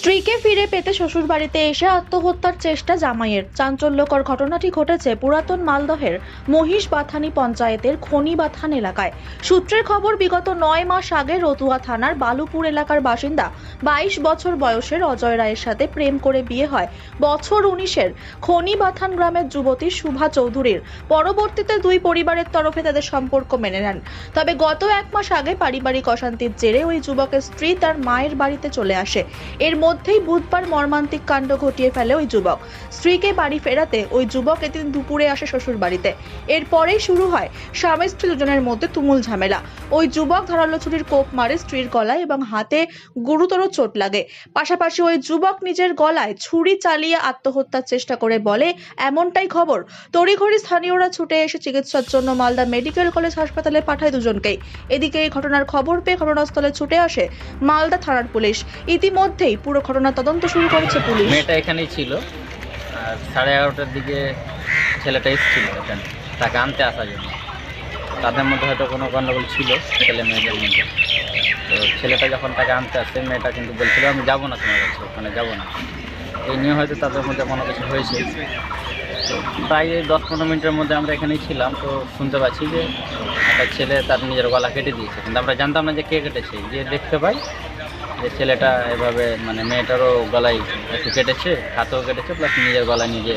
স্ত্রীকে ফিরে পেতে শ্বশুরবাড়িতে এসে আত্মহত্যার চেষ্টা জামাইয়ের। চাঞ্চল্যকর ঘটনাটি ঘটেছে পুরাতন মালদহের মহিষ বাথানি পঞ্চায়েতের খনিবাথান এলাকায়। সূত্রের খবর, বিগত নয় মাস আগে রতুয়া থানার বালুপুর এলাকার বাসিন্দা বাইশ বছর বয়সের অজয় রায়ের সাথে প্রেম করে বিয়ে হয়। বছর উনিশের খনিবাথান গ্রামের যুবতী শুভা চৌধুরীর। পরবর্তীতে দুই পরিবারের তরফে তাদের সম্পর্ক মেনে নেন। তবে গত এক মাস আগে পারিবারিক অশান্তির জেরে ওই যুবকের স্ত্রী তার মায়ের বাড়িতে চলে আসে। এর মধ্যেই বুধবার মর্মান্তিক কাণ্ড ঘটিয়ে ফেলে ওই যুবক। স্ত্রীকে বাড়ি ফেরাতে ওই যুবক এদিন দুপুরে আসে শ্বশুর বাড়িতে এরপরেই শুরু হয় স্বামী স্ত্রী দুজনের মধ্যে তুমুল ঝামেলা। ওই যুবক ধারালো ছুরির কোপ মারে স্ত্রীর গলায় এবং হাতে গুরুতর চোট লাগে। পাশাপাশি ওই যুবক নিজের গলায় ছুরি চালিয়ে আত্মহত্যার চেষ্টা করে বলে এমনটাই খবর। তড়িঘড়ি স্থানীয়রা ছুটে এসে চিকিৎসার জন্য মালদা মেডিকেল কলেজ হাসপাতালে পাঠায় দুজনকেই। এদিকে এই ঘটনার খবর পেয়ে ঘটনাস্থলে ছুটে আসে মালদা থানার পুলিশ। ইতিমধ্যেই পুরো ঘটনা তদন্ত শুরু করেছে পুলিশ। মেয়েটা এখানেই ছিল। আর সাড়ে এগারোটার দিকে ছেলেটা এসেছিল এখানে। তাকে আনতে আসার জন্য। তাদের মধ্যে হয়তো কোনো গণ্ডগোল ছিল ছেলে মেয়েদের মধ্যে। তো ছেলেটা যখন তাকে আনতে আসছে মেয়েটা কিন্তু বলছিল, আমি যাব না তোমার কাছে, ওখানে যাব না। এই নিয়ে হয়তো তাদের মধ্যে কোনো কিছু হয়েছে। তো প্রায় দশ পনেরো মিনিটের মধ্যে আমরা এখানেই ছিলাম। তো শুনতে পাচ্ছি যে একটা ছেলে তার নিজের গলা কেটে দিয়েছে। কিন্তু আমরা জানতাম না যে কে কেটেছে। যে দেখতে পাই যে ছেলেটা এভাবে মানে মেয়েটারও গলায় একটু কেটেছে, হাতেও কেটেছে প্লাস নিজের গলায় নিজে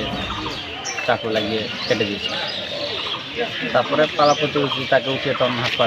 চাকু লাগিয়ে কেটে দিয়েছে। তারপরে পালা প্রতিবেশী তাকে উঠিয়ে তখন হাসপাতাল